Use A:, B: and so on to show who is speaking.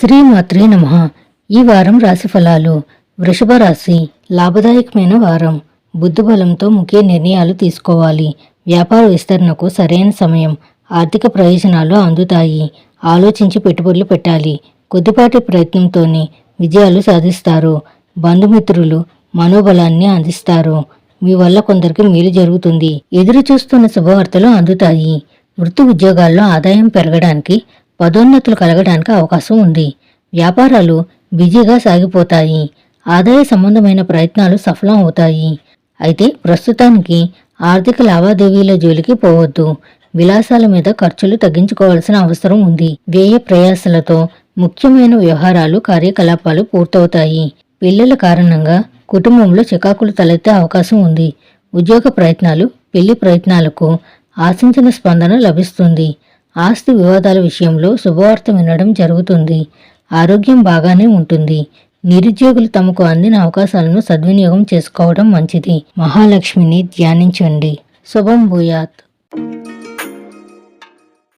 A: శ్రీమాత్రే నమ. ఈ వారం రాశి ఫలాలు వృషభ రాశి లాభదాయకమైన వారం. బుద్ధిబలంతో ముఖ్య నిర్ణయాలు తీసుకోవాలి. వ్యాపార విస్తరణకు సరైన సమయం. ఆర్థిక ప్రయోజనాలు అందుతాయి. ఆలోచించి పెట్టుబడులు పెట్టాలి. కొద్దిపాటి ప్రయత్నంతోనే విజయాలు సాధిస్తారు. బంధుమిత్రులు మనోబలాన్ని అందిస్తారు. మీ వల్ల కొందరికి మేలు జరుగుతుంది. ఎదురు చూస్తున్న శుభవార్తలు అందుతాయి. వృత్తి ఉద్యోగాల్లో ఆదాయం పెరగడానికి పదోన్నతులు కలగడానికి అవకాశం ఉంది. వ్యాపారాలు బిజీగా సాగిపోతాయి. ఆదాయ సంబంధమైన ప్రయత్నాలు సఫలం అవుతాయి అయితే ప్రస్తుతానికి ఆర్థిక లావాదేవీల జోలికి పోవద్దు. విలాసాల మీద ఖర్చులు తగ్గించుకోవాల్సిన అవసరం ఉంది. వ్యయ ప్రయాసలతో ముఖ్యమైన వ్యవహారాలు కార్యకలాపాలు పూర్తవుతాయి. పిల్లల కారణంగా కుటుంబంలో చికాకులు తలెత్తే అవకాశం ఉంది. ఉద్యోగ ప్రయత్నాలు పెళ్ళి ప్రయత్నాలకు ఆశించిన స్పందన లభిస్తుంది. ఆస్తి వివాదాల విషయంలో శుభవార్త వినడం జరుగుతుంది. ఆరోగ్యం బాగానే ఉంటుంది. నిరుద్యోగులు తమకు అందిన అవకాశాలను సద్వినియోగం చేసుకోవడం మంచిది. మహాలక్ష్మిని ధ్యానించండి. శుభం భూయాత్.